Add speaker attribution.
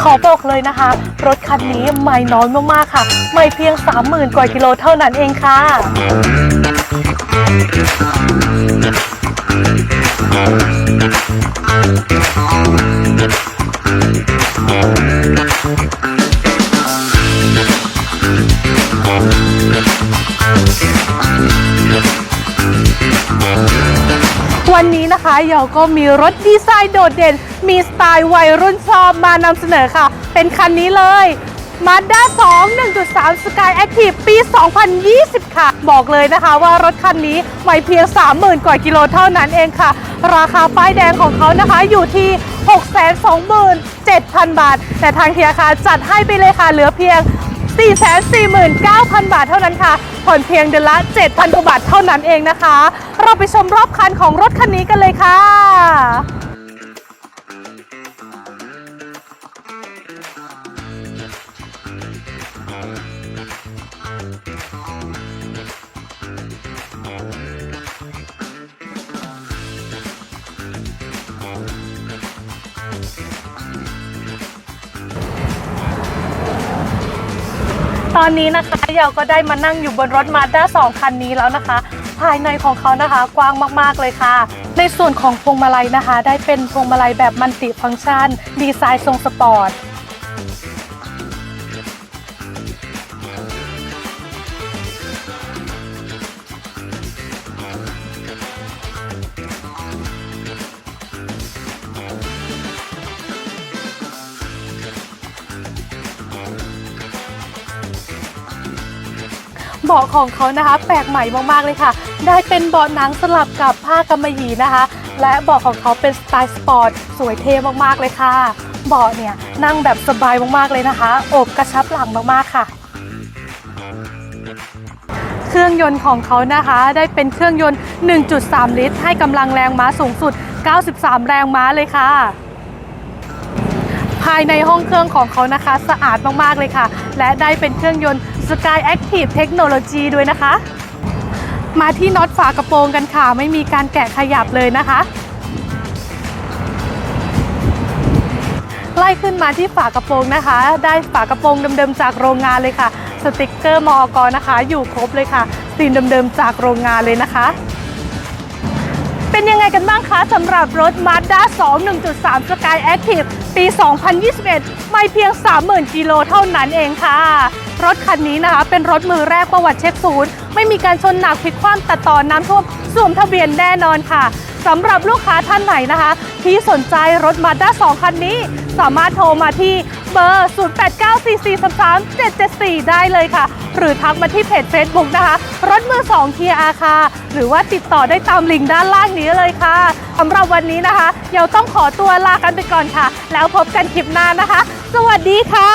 Speaker 1: ขอบอกเลยนะคะ รถคันนี้ไม่น้อยมากๆค่ะ ไม่เพียง 30,000 กว่ากิโลเท่านั้นเองค่ะวัน นี้นะคะเยาก็มีรถดีไซน์โดดเด่น มีสไตล์วัยรุ่นชอบมานำเสนอค่ะ เป็นคันนี้เลย Mazda 2 1.3 Sky Active ปี 2020 ค่ะ บอกเลยนะคะว่ารถคันนี้ไม่เพียง 30,000 กว่ากิโลเท่านั้นเองค่ะ ราคาป้ายแดงของเขานะคะอยู่ที่ 627,000 บาท แต่ทางเทียคาจัดให้ไปเลยค่ะเหลือเพียง 449,000 บาทเท่านั้นค่ะ ผ่อนเพียงเดือนละ 7,000กว่าบาทเท่านั้นเองนะคะ เราไปชมรอบคันของรถคันนี้กันเลยค่ะ ตอนนี้นะคะเราก็ได้มานั่งอยู่บนรถมาด้า2คันนี้แล้วนะคะ ภายในของเขานะคะกว้างมากๆเลยค่ะ ในส่วนของพวงมาลัยนะคะ ได้เป็นพวงมาลัยแบบมัลติฟังก์ชัน ดีไซน์ทรงสปอร์ต เบาะของเขานะคะ แปลกใหม่มากๆเลยค่ะ ได้เป็นเบาะหนังสลับกับผ้ากำมะหยี่นะคะ และเบาะของเขาเป็นสไตล์สปอร์ตสวยเท่มากๆเลยค่ะ เบาะเนี่ยนั่งแบบสบายมากๆเลยนะคะ อบกระชับหลังมากๆค่ะเครื่องยนต์ของเขานะคะได้เป็นเครื่องยนต์ 1.3 ลิตร ให้กำลังแรงม้าสูงสุด 93 แรงม้าเลยค่ะ ภายในห้องเครื่องของเขานะคะ สะอาดมากๆเลยค่ะ และได้เป็นเครื่องยนต์ Sky Active Technology ด้วยนะคะ มาที่น็อตฝากระโปรงกันค่ะ ไม่มีการแกะขยับเลยนะคะไล่ขึ้นมาที่ฝากระโปรงนะคะ ได้ฝากระโปรงเดิมๆจากโรงงานเลยค่ะ สติกเกอร์มอกนะคะ อยู่ครบเลยค่ะสีเดิมๆจากโรงงานเลยนะคะ เป็นยังไงกันบ้างคะสำหรับรถ Mazda 2 1.3 Sky Active ปี 2021 ไม่เพียง 30,000 กิโลเท่านั้นเองค่ะ รถคันนี้นะคะ เป็นรถมือแรกประวัติเช็คศูนย์ ไม่มีการชนหนักพลิกคว่ำตัดต่อน้ำท่วมสวมทะเบียนแน่นอนค่ะสำหรับลูกค้าท่านไหนนะคะ ที่สนใจรถ Mazda 2 คันนี้ สามารถโทรมาที่เบอร์ 0894433774 ได้เลยค่ะ หรือทักมาที่เพจ Facebook นะคะ รถมือ2 TR ค่ะหรือว่าติดต่อได้ตามลิงก์ด้านล่างนี้เลยค่ะสำหรับวันนี้นะคะเดี๋ยวต้องขอตัวลากันไปก่อนค่ะ แล้วพบกันคลิปหน้านะคะ สวัสดีค่ะ